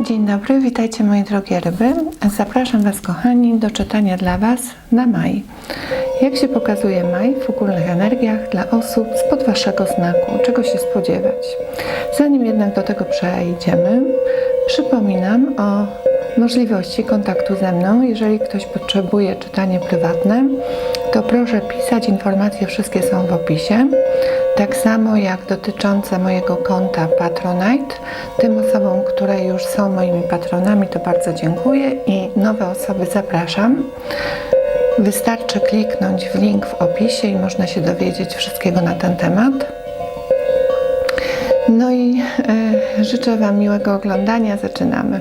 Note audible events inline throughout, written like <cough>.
Dzień dobry, witajcie moje drogie ryby. Zapraszam Was, kochani, do czytania dla Was na maj. Jak się pokazuje maj w ogólnych energiach dla osób spod Waszego znaku? Czego się spodziewać? Zanim jednak do tego przejdziemy, przypominam o możliwości kontaktu ze mną. Jeżeli ktoś potrzebuje czytanie prywatne, to proszę pisać. Informacje wszystkie są w opisie. Tak samo jak dotyczące mojego konta Patronite. Tym osobom, które już są moimi patronami, to bardzo dziękuję i nowe osoby zapraszam. Wystarczy kliknąć w link w opisie i można się dowiedzieć wszystkiego na ten temat. No i e, życzę Wam miłego oglądania. Zaczynamy.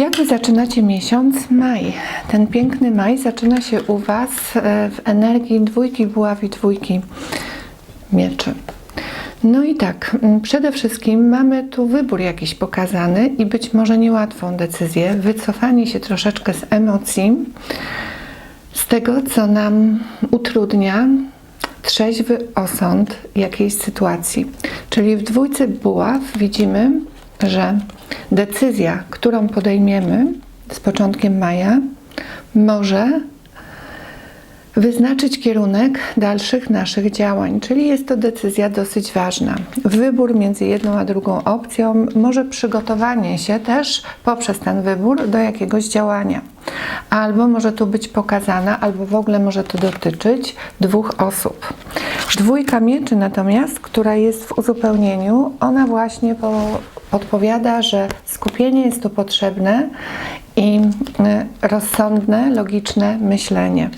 Jak Wy zaczynacie miesiąc? Maj. Ten piękny maj zaczyna się u Was e, w energii dwójki buław i dwójki mieczy. No i tak, m, przede wszystkim mamy tu wybór jakiś pokazany i być może niełatwą decyzję, wycofanie się troszeczkę z emocji, z tego, co nam utrudnia trzeźwy osąd jakiejś sytuacji. Czyli w dwójce buław widzimy, że decyzja, którą podejmiemy z początkiem maja, może wyznaczyć kierunek dalszych naszych działań, czyli jest to decyzja dosyć ważna. Wybór między jedną a drugą opcją, może przygotowanie się też poprzez ten wybór do jakiegoś działania. Albo może tu być pokazana, albo w ogóle może to dotyczyć dwóch osób. Dwójka mieczy natomiast, która jest w uzupełnieniu, ona właśnie po, podpowiada, że skupienie jest tu potrzebne i y, rozsądne, logiczne myślenie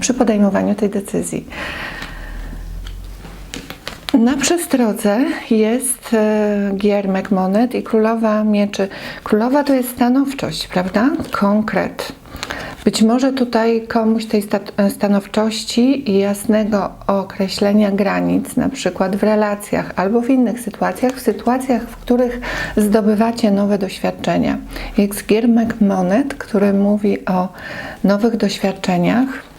przy podejmowaniu tej decyzji. Na przestrodze jest e, giermek monet i królowa mieczy. Królowa to jest stanowczość, prawda? Konkret. Być może tutaj komuś tej sta- stanowczości i jasnego określenia granic, na przykład w relacjach albo w innych sytuacjach, w sytuacjach, w których zdobywacie nowe doświadczenia. Jest giermek monet, który mówi o nowych doświadczeniach,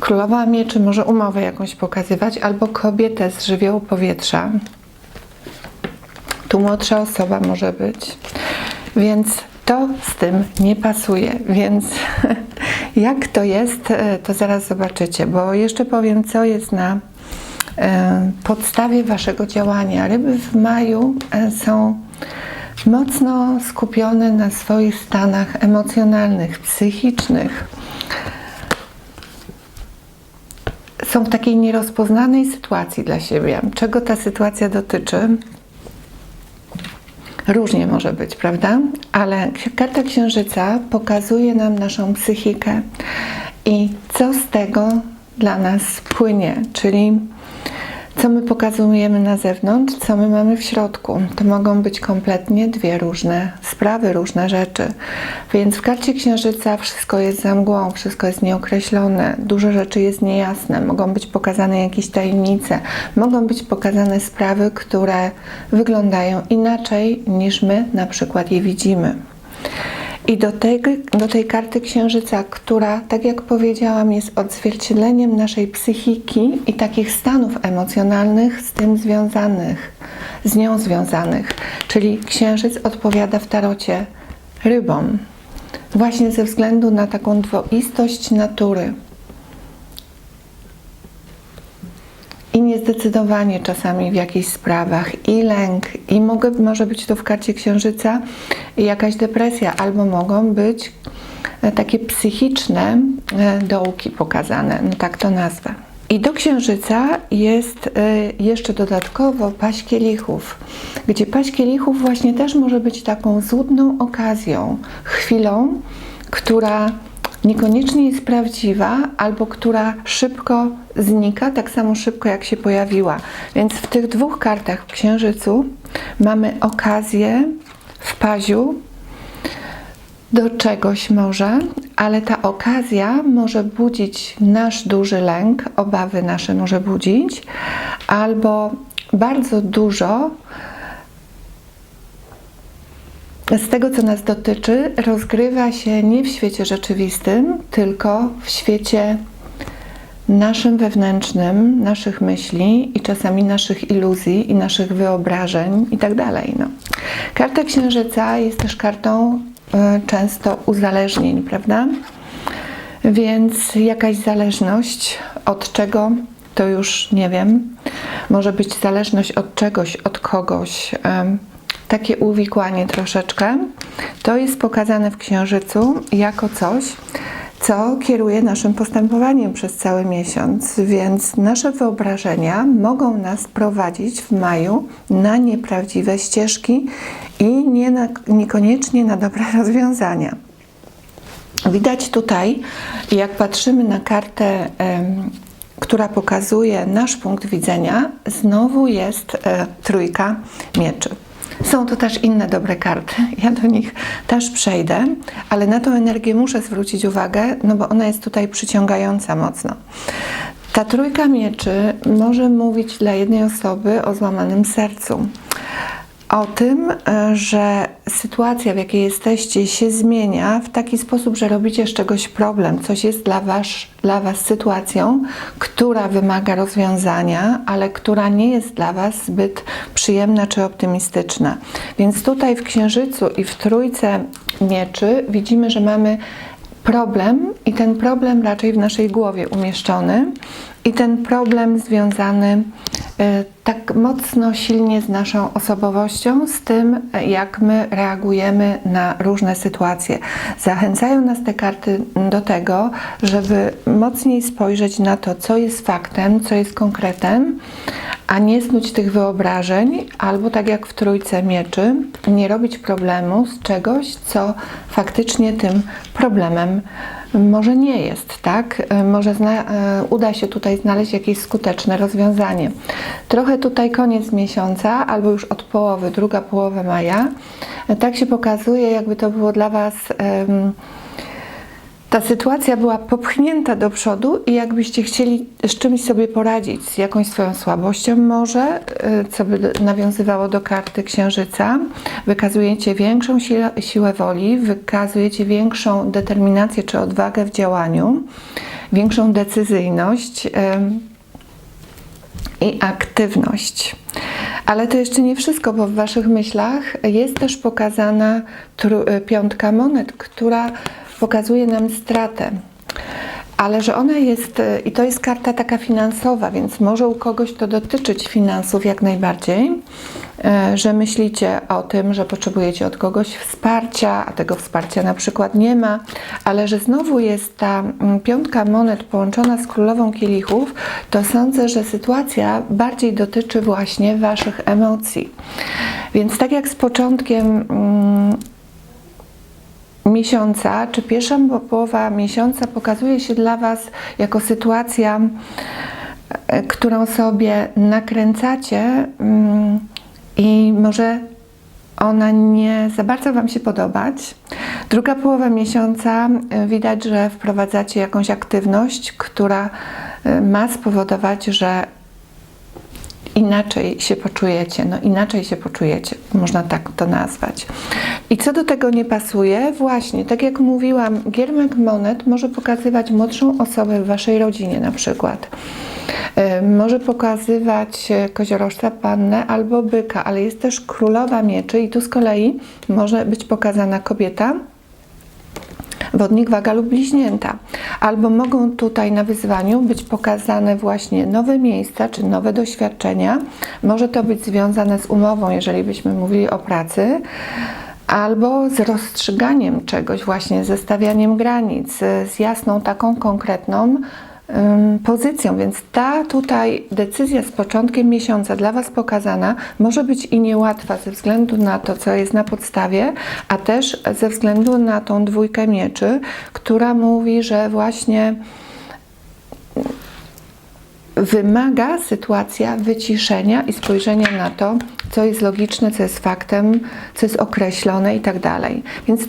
Królowa Mieczy może umowę jakąś pokazywać, albo kobietę z żywiołu powietrza. Tu młodsza osoba może być. Więc to z tym nie pasuje. Więc <laughs> jak to jest, e, to zaraz zobaczycie, bo jeszcze powiem, co jest na e, podstawie Waszego działania. Ryby w maju e, są mocno skupione na swoich stanach emocjonalnych, psychicznych są w takiej nierozpoznanej sytuacji dla siebie. Czego ta sytuacja dotyczy? Różnie może być, prawda? Ale karta księżyca pokazuje nam naszą psychikę i co z tego dla nas płynie, czyli co my pokazujemy na zewnątrz, co my mamy w środku. To mogą być kompletnie dwie różne sprawy, różne rzeczy. Więc w karcie księżyca wszystko jest za mgłą, wszystko jest nieokreślone, dużo rzeczy jest niejasne, mogą być pokazane jakieś tajemnice, mogą być pokazane sprawy, które wyglądają inaczej niż my na przykład je widzimy. I do tej, do tej karty księżyca, która, tak jak powiedziałam, jest odzwierciedleniem naszej psychiki i takich stanów emocjonalnych z tym związanych, z nią związanych. Czyli księżyc odpowiada w tarocie rybom, właśnie ze względu na taką dwoistość natury. I niezdecydowanie czasami w jakichś sprawach, i lęk, i mogę, może być to w karcie księżyca jakaś depresja, albo mogą być e, takie psychiczne e, dołki pokazane, no tak to nazwę. I do księżyca jest e, jeszcze dodatkowo paść kielichów, gdzie paść kielichów właśnie też może być taką złudną okazją, chwilą, która niekoniecznie jest prawdziwa, albo która szybko znika, tak samo szybko jak się pojawiła. Więc w tych dwóch kartach w Księżycu mamy okazję w paziu do czegoś może, ale ta okazja może budzić nasz duży lęk, obawy nasze może budzić, albo bardzo dużo z tego, co nas dotyczy, rozgrywa się nie w świecie rzeczywistym, tylko w świecie naszym wewnętrznym, naszych myśli i czasami naszych iluzji i naszych wyobrażeń i tak. No. Karta Księżyca jest też kartą y, często uzależnień, prawda? Więc jakaś zależność od czego, to już nie wiem. Może być zależność od czegoś, od kogoś. Takie uwikłanie troszeczkę. To jest pokazane w Księżycu jako coś, co kieruje naszym postępowaniem przez cały miesiąc, więc nasze wyobrażenia mogą nas prowadzić w maju na nieprawdziwe ścieżki i nie na, niekoniecznie na dobre <laughs> rozwiązania. Widać tutaj, jak patrzymy na kartę, która pokazuje nasz punkt widzenia, znowu jest e, trójka mieczy. Są to też inne dobre karty. Ja do nich też przejdę, ale na tą energię muszę zwrócić uwagę, no bo ona jest tutaj przyciągająca mocno. Ta trójka mieczy może mówić dla jednej osoby o złamanym sercu. O tym, e, że sytuacja, w jakiej jesteście, się zmienia w taki sposób, że robicie z czegoś problem. Coś jest dla was, dla was sytuacją, która wymaga rozwiązania, ale która nie jest dla Was zbyt przyjemna czy optymistyczna. Więc tutaj w Księżycu i w Trójce Mieczy widzimy, że mamy problem i ten problem raczej w naszej głowie umieszczony i ten problem związany e, tak mocno, silnie z naszą osobowością, z tym, e, jak my reagujemy na różne sytuacje. Zachęcają nas te karty do tego, żeby mocniej spojrzeć na to, co jest faktem, co jest konkretem, a nie snuć tych wyobrażeń, albo tak jak w Trójce Mieczy, nie robić problemu z czegoś, co faktycznie tym problemem może nie jest, tak? Może zna, e, uda się tutaj znaleźć jakieś skuteczne rozwiązanie. Trochę tutaj koniec miesiąca, albo już od połowy, druga połowa maja, tak się pokazuje, jakby to było dla Was. Um, ta sytuacja była popchnięta do przodu i jakbyście chcieli z czymś sobie poradzić, z jakąś swoją słabością może, y, co by nawiązywało do karty księżyca, wykazujecie większą siłę, siłę woli, wykazujecie większą determinację czy odwagę w działaniu, większą decyzyjność i aktywność. Ale to jeszcze nie wszystko, bo w Waszych myślach jest też pokazana y, piątka monet, która pokazuje nam stratę. Ale że ona jest, i to jest karta taka finansowa, więc może u kogoś to dotyczyć finansów jak najbardziej, e, że myślicie o tym, że potrzebujecie od kogoś wsparcia, a tego wsparcia na przykład nie ma, ale że znowu jest ta mm, piątka monet połączona z królową kielichów, to sądzę, że sytuacja bardziej dotyczy właśnie Waszych emocji. Więc tak jak z początkiem mm, miesiąca, czy pierwsza połowa miesiąca pokazuje się dla Was jako sytuacja, e, którą sobie nakręcacie mm, i może ona nie za bardzo Wam się podobać. Druga połowa miesiąca e, widać, że wprowadzacie jakąś aktywność, która e, ma spowodować, że inaczej się poczujecie, no inaczej się poczujecie, można tak to nazwać. I co do tego nie pasuje, właśnie, tak jak mówiłam, giermek monet może pokazywać młodszą osobę w waszej rodzinie na przykład. Może pokazywać koziorożca, pannę albo byka, ale jest też królowa mieczy i tu z kolei może być pokazana kobieta, wodnik, waga lub bliźnięta. Albo mogą tutaj na wyzwaniu być pokazane właśnie nowe miejsca czy nowe doświadczenia. Może to być związane z umową, jeżeli byśmy mówili o pracy albo z rozstrzyganiem czegoś, właśnie ze stawianiem granic, z jasną taką konkretną pozycją, więc ta tutaj decyzja z początkiem miesiąca dla Was pokazana może być i niełatwa ze względu na to, co jest na podstawie, a też ze względu na tą dwójkę mieczy, która mówi, że właśnie wymaga sytuacja wyciszenia i spojrzenia na to, co jest logiczne, co jest faktem, co jest określone i tak dalej. Więc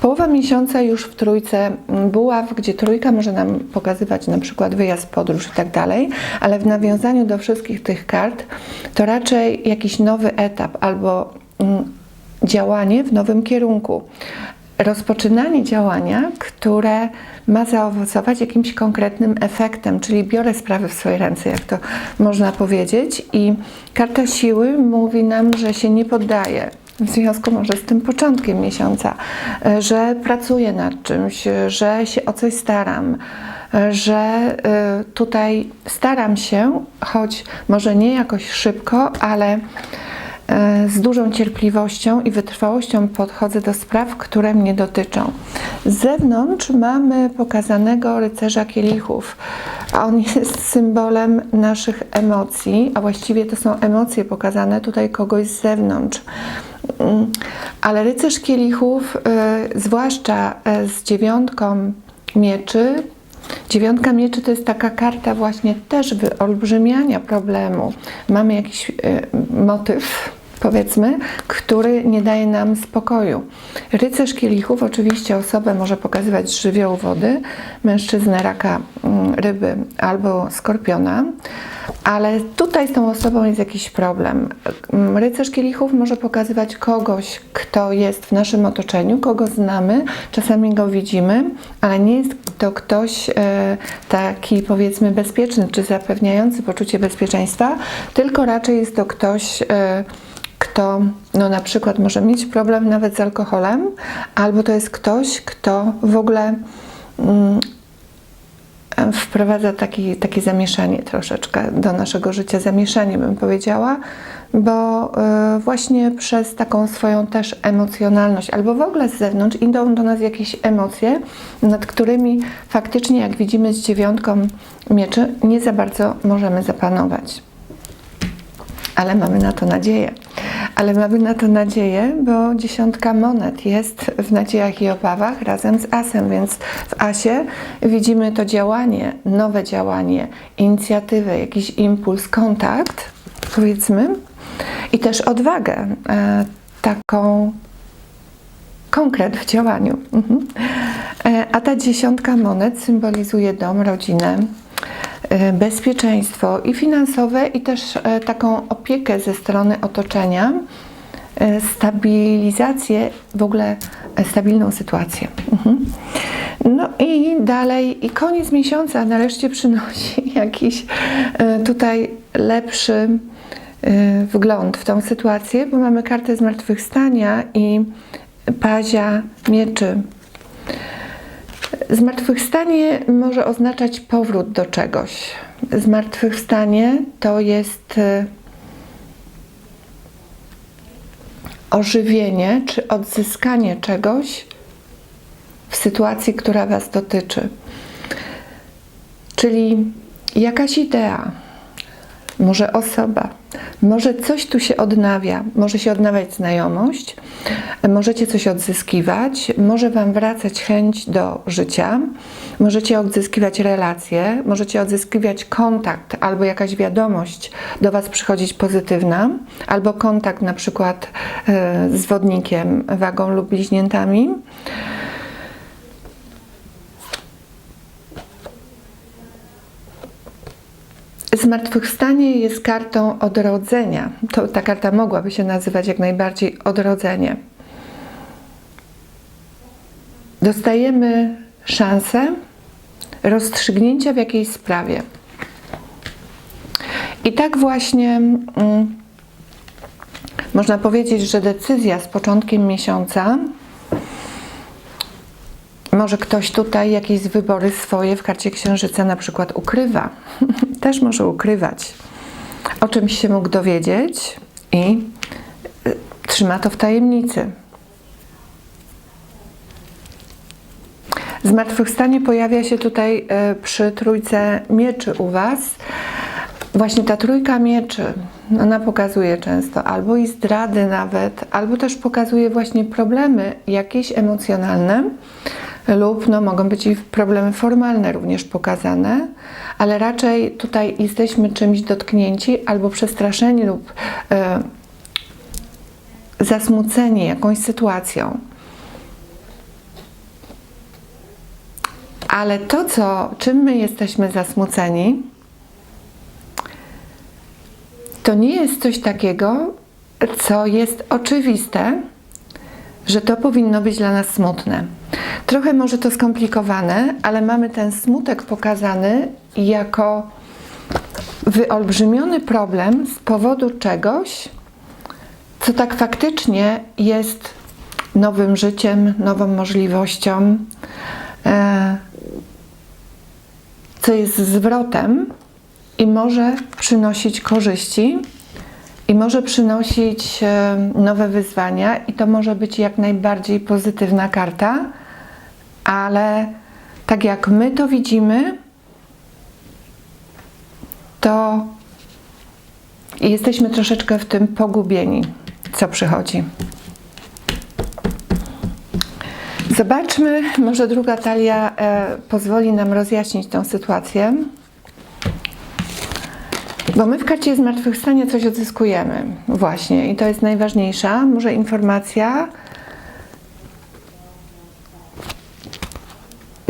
połowa miesiąca już w trójce buław, gdzie trójka może nam pokazywać na przykład wyjazd, podróż i tak dalej, ale w nawiązaniu do wszystkich tych kart to raczej jakiś nowy etap albo mm, działanie w nowym kierunku. Rozpoczynanie działania, które ma zaowocować jakimś konkretnym efektem, czyli biorę sprawy w swoje ręce, jak to można powiedzieć. I karta siły mówi nam, że się nie poddaje, w związku może z tym początkiem miesiąca, że pracuję nad czymś, że się o coś staram, że e, tutaj staram się, choć może nie jakoś szybko, ale z dużą cierpliwością i wytrwałością podchodzę do spraw, które mnie dotyczą. Z zewnątrz mamy pokazanego rycerza kielichów, a on jest symbolem naszych emocji, a właściwie to są emocje pokazane tutaj kogoś z zewnątrz. Mm, ale rycerz kielichów, y, zwłaszcza y, z dziewiątką mieczy, Dziewiątka mieczy to jest taka karta właśnie też wyolbrzymiania problemu. Mamy jakiś y, motyw, powiedzmy, który nie daje nam spokoju. Rycerz kielichów oczywiście osobę może pokazywać z żywiołu wody, mężczyznę raka mm, ryby albo skorpiona, ale tutaj z tą osobą jest jakiś problem. Mm, rycerz kielichów może pokazywać kogoś, kto jest w naszym otoczeniu, kogo znamy, czasami go widzimy, ale nie jest to ktoś e, taki powiedzmy bezpieczny czy zapewniający poczucie bezpieczeństwa, tylko raczej jest to ktoś e, kto no, na przykład może mieć problem nawet z alkoholem, albo to jest ktoś, kto w ogóle mm, wprowadza taki, takie zamieszanie troszeczkę do naszego życia, zamieszanie bym powiedziała, bo y, właśnie przez taką swoją też emocjonalność, albo w ogóle z zewnątrz idą do nas jakieś emocje, nad którymi faktycznie, jak widzimy z dziewiątką mieczy, nie za bardzo możemy zapanować. Ale mamy na to nadzieję ale mamy na to nadzieję, bo dziesiątka monet jest w nadziejach i obawach razem z asem, więc w asie widzimy to działanie, nowe działanie, inicjatywę, jakiś impuls, kontakt, powiedzmy, i też odwagę, e, taką konkret w działaniu. Mhm. E, a ta dziesiątka monet symbolizuje dom, rodzinę, bezpieczeństwo i finansowe, i też e, taką opiekę ze strony otoczenia, e, stabilizację, w ogóle stabilną sytuację. Mhm. No i dalej, i koniec miesiąca nareszcie przynosi <laughs> jakiś tutaj lepszy wgląd w tą sytuację, bo mamy kartę zmartwychwstania i pazia mieczy Zmartwychwstanie może oznaczać powrót do czegoś. Zmartwychwstanie to jest e, ożywienie czy odzyskanie czegoś w sytuacji, która Was dotyczy. Czyli jakaś idea, może osoba, może coś tu się odnawia, może się odnawiać znajomość, możecie coś odzyskiwać, może Wam wracać chęć do życia, możecie odzyskiwać relacje, możecie odzyskiwać kontakt albo jakaś wiadomość do Was przychodzić pozytywna, albo kontakt na przykład e, z wodnikiem, wagą lub bliźniętami. Zmartwychwstanie jest kartą odrodzenia. To, ta karta mogłaby się nazywać jak najbardziej odrodzenie. Dostajemy szansę rozstrzygnięcia w jakiejś sprawie. I tak właśnie mm, można powiedzieć, że decyzja z początkiem miesiąca może ktoś tutaj jakieś wybory swoje w karcie księżyca na przykład ukrywa. <laughs> Też może ukrywać. O czymś się mógł dowiedzieć i y, trzyma to w tajemnicy. Zmartwychwstanie pojawia się tutaj y, przy trójce mieczy u Was. Właśnie ta trójka mieczy, ona pokazuje często albo i zdrady nawet, albo też pokazuje właśnie problemy jakieś emocjonalne, lub no, mogą być i problemy formalne również pokazane, ale raczej tutaj jesteśmy czymś dotknięci albo przestraszeni lub e, zasmuceni jakąś sytuacją. Ale to, co, czym my jesteśmy zasmuceni, to nie jest coś takiego, co jest oczywiste że to powinno być dla nas smutne. Trochę może to skomplikowane, ale mamy ten smutek pokazany jako wyolbrzymiony problem z powodu czegoś, co tak faktycznie jest nowym życiem, nową możliwością, e, co jest zwrotem i może przynosić korzyści, i może przynosić e, nowe wyzwania, i to może być jak najbardziej pozytywna karta, ale tak jak my to widzimy, to jesteśmy troszeczkę w tym pogubieni, co przychodzi. Zobaczmy, może druga talia e, pozwoli nam rozjaśnić tą sytuację. Bo my w karcie zmartwychwstania coś odzyskujemy. Właśnie, i to jest najważniejsza. Może informacja.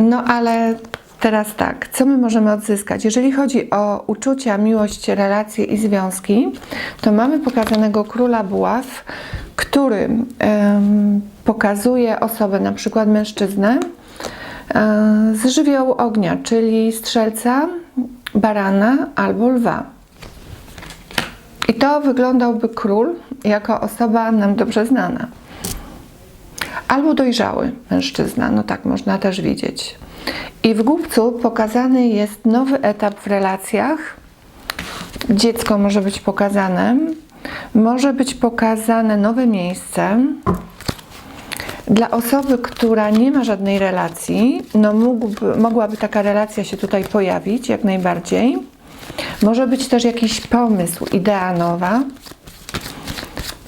No ale teraz tak, co my możemy odzyskać? Jeżeli chodzi o uczucia, miłość, relacje i związki, to mamy pokazanego króla buław, który pokazuje osobę, na przykład mężczyznę, z żywiołu ognia, czyli strzelca, barana albo lwa. I to wyglądałby król jako osoba nam dobrze znana. Albo dojrzały mężczyzna, no tak można też widzieć. I w głupcu pokazany jest nowy etap w relacjach. Dziecko może być pokazane, może być pokazane nowe miejsce. Dla osoby, która nie ma żadnej relacji, no mógłby, mogłaby taka relacja się tutaj pojawić jak najbardziej. Może być też jakiś pomysł, idea nowa,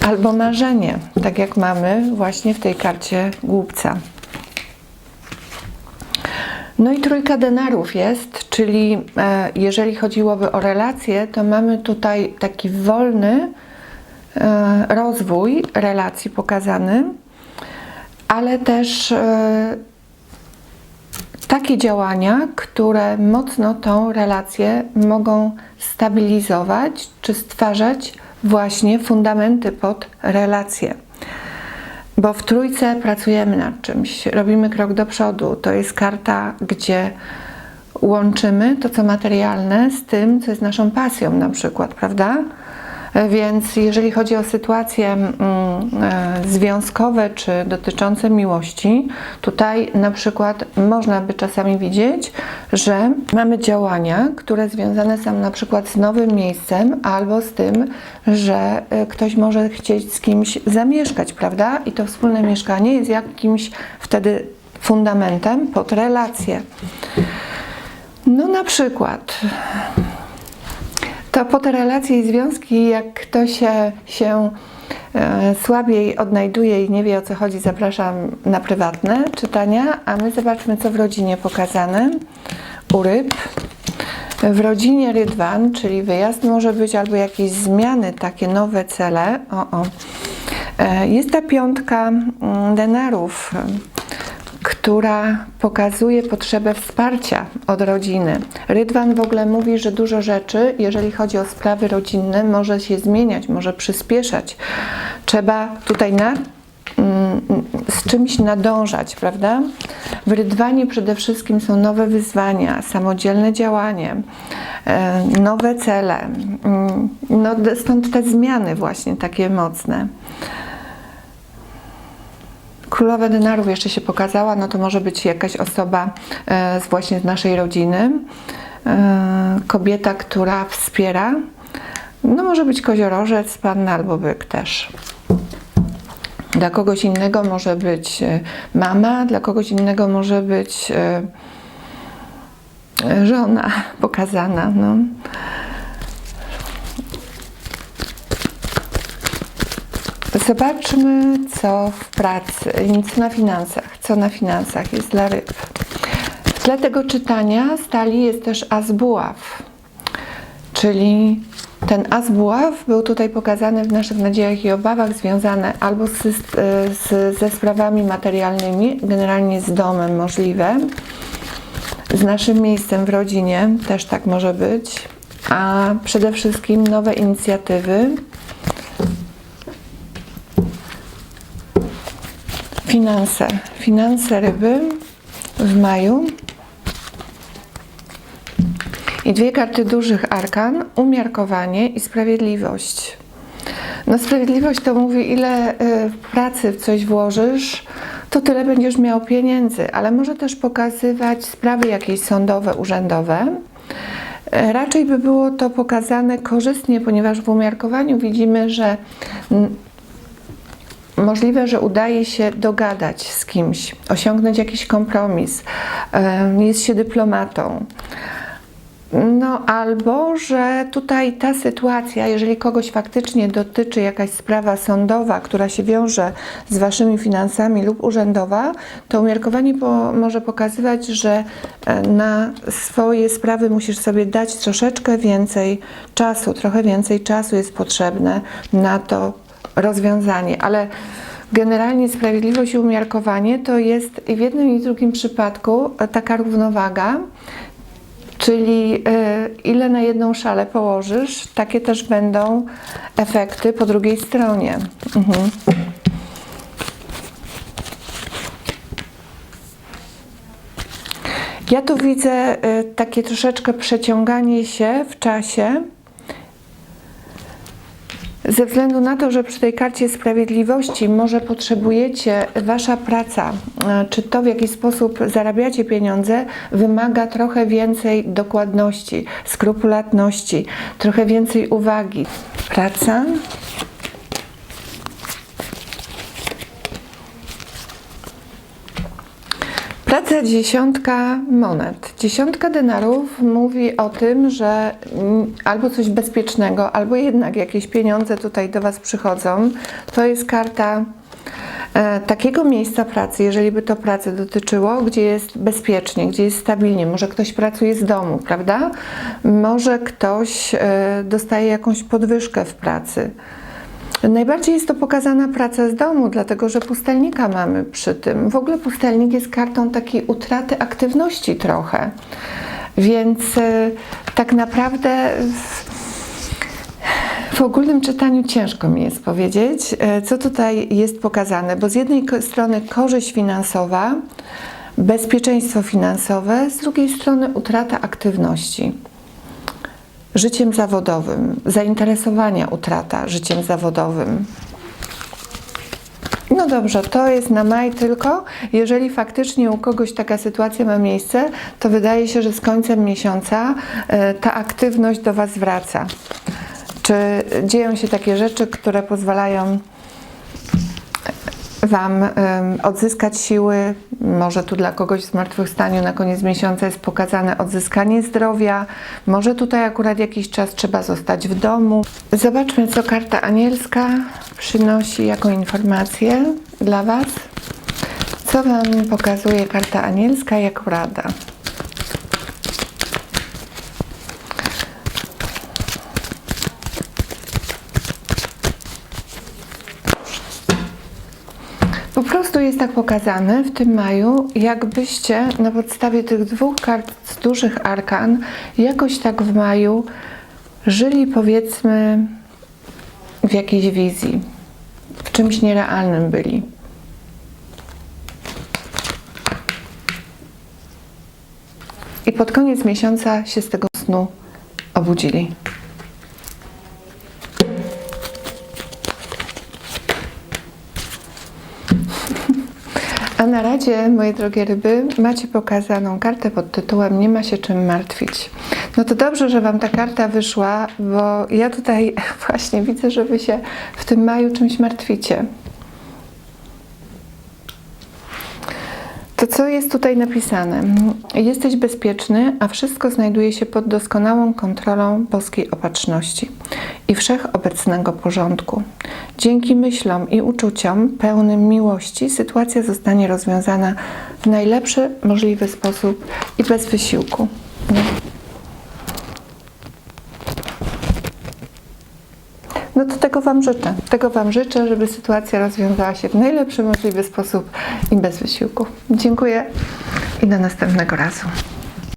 albo marzenie, tak jak mamy właśnie w tej karcie głupca. No i trójka denarów jest, czyli e, jeżeli chodziłoby o relacje, to mamy tutaj taki wolny e, rozwój relacji pokazany, ale też e, takie działania, które mocno tą relację mogą stabilizować czy stwarzać właśnie fundamenty pod relację. Bo w trójce pracujemy nad czymś, robimy krok do przodu. To jest karta, gdzie łączymy to, co materialne, z tym, co jest naszą pasją, na przykład, prawda? Więc jeżeli chodzi o sytuacje mm, e, związkowe czy dotyczące miłości, tutaj na przykład można by czasami widzieć, że mamy działania, które związane są na przykład z nowym miejscem albo z tym, że e, ktoś może chcieć z kimś zamieszkać, prawda? I to wspólne mieszkanie jest jakimś wtedy fundamentem pod relację. No na przykład to po te relacje i związki, jak ktoś się, się e, słabiej odnajduje i nie wie o co chodzi, zapraszam na prywatne czytania, a my zobaczmy co w rodzinie pokazane u ryb. W rodzinie rydwan, czyli wyjazd może być albo jakieś zmiany, takie nowe cele. O, o. E, jest ta piątka mm, denarów która pokazuje potrzebę wsparcia od rodziny. Rydwan w ogóle mówi, że dużo rzeczy, jeżeli chodzi o sprawy rodzinne, może się zmieniać, może przyspieszać. Trzeba tutaj na, mm, z czymś nadążać, prawda? W Rydwanie przede wszystkim są nowe wyzwania, samodzielne działanie, e, nowe cele. Mm, no, stąd te zmiany właśnie takie mocne. Królowa denarów jeszcze się pokazała, no to może być jakaś osoba e, z właśnie z naszej rodziny, e, kobieta, która wspiera. No może być koziorożec, panna albo byk też. Dla kogoś innego może być e, mama, dla kogoś innego może być żona <laughs> pokazana. No. Zobaczmy, co w pracy, co na finansach, co na finansach? Jest dla ryb. Tle tego czytania stali jest też as buław, czyli ten as buław był tutaj pokazany w naszych nadziejach i obawach związane albo z, z, ze sprawami materialnymi, generalnie z domem możliwe, z naszym miejscem w rodzinie, też tak może być, a przede wszystkim nowe inicjatywy, Finanse. Finanse ryby w maju. I dwie karty dużych arkan, umiarkowanie i sprawiedliwość. No sprawiedliwość to mówi, ile y, pracy w coś włożysz, to tyle będziesz miał pieniędzy, ale może też pokazywać sprawy jakieś sądowe, urzędowe. E, Raczej by było to pokazane korzystnie, ponieważ w umiarkowaniu widzimy, że możliwe, że udaje się dogadać z kimś, osiągnąć jakiś kompromis, jest się dyplomatą. No, albo że tutaj ta sytuacja, jeżeli kogoś faktycznie dotyczy jakaś sprawa sądowa, która się wiąże z waszymi finansami lub urzędowa, to umiarkowanie po, może pokazywać, że e, na swoje sprawy musisz sobie dać troszeczkę więcej czasu, trochę więcej czasu jest potrzebne na to rozwiązanie, ale generalnie sprawiedliwość i umiarkowanie to jest w jednym i drugim przypadku taka równowaga, Czyli y, ile na jedną szalę położysz, takie też będą efekty po drugiej stronie. Mhm. Ja tu widzę y, takie troszeczkę przeciąganie się w czasie. Ze względu na to, że przy tej karcie sprawiedliwości może potrzebujecie, wasza praca, e, czy to w jaki sposób zarabiacie pieniądze, wymaga trochę więcej dokładności, skrupulatności, trochę więcej uwagi. Praca. Praca dziesiątka monet. Dziesiątka denarów mówi o tym, że mm, albo coś bezpiecznego, albo jednak jakieś pieniądze tutaj do Was przychodzą. To jest karta e, takiego miejsca pracy, jeżeli by to pracy dotyczyło, gdzie jest bezpiecznie, gdzie jest stabilnie. Może ktoś pracuje z domu, prawda? Może ktoś e, dostaje jakąś podwyżkę w pracy. Najbardziej jest to pokazana praca z domu, dlatego że pustelnika mamy przy tym. W ogóle pustelnik jest kartą takiej utraty aktywności trochę. Więc e, tak naprawdę w, ogólnym czytaniu ciężko mi jest powiedzieć, e, co tutaj jest pokazane, bo z jednej strony korzyść finansowa, bezpieczeństwo finansowe, z drugiej strony utrata aktywności życiem zawodowym, zainteresowania utrata życiem zawodowym. No dobrze, to jest na maj tylko. Jeżeli faktycznie u kogoś taka sytuacja ma miejsce, to wydaje się, że z końcem miesiąca e, ta aktywność do Was wraca. Czy dzieją się takie rzeczy, które pozwalają Wam em, odzyskać siły. Może tu dla kogoś w zmartwychwstaniu na koniec miesiąca jest pokazane odzyskanie zdrowia. Może tutaj akurat jakiś czas trzeba zostać w domu. Zobaczmy, co karta anielska przynosi jako informację dla Was. Co Wam pokazuje karta anielska jako rada? Po prostu jest tak pokazane w tym maju, jakbyście na podstawie tych dwóch kart z dużych arkan jakoś tak w maju żyli powiedzmy w jakiejś wizji, w czymś nierealnym byli. I pod koniec miesiąca się z tego snu obudzili. A na razie, moje drogie ryby, macie pokazaną kartę pod tytułem Nie ma się czym martwić. No to dobrze, że Wam ta karta wyszła, bo ja tutaj <laughs> właśnie widzę, że Wy się w tym maju czymś martwicie. To co jest tutaj napisane? Jesteś bezpieczny, a wszystko znajduje się pod doskonałą kontrolą boskiej opatrzności i wszechobecnego porządku. Dzięki myślom i uczuciom pełnym miłości sytuacja zostanie rozwiązana w najlepszy możliwy sposób i bez wysiłku. No to tego Wam życzę. Tego Wam życzę, żeby sytuacja rozwiązała się w najlepszy możliwy sposób i bez wysiłku. Dziękuję i do następnego razu.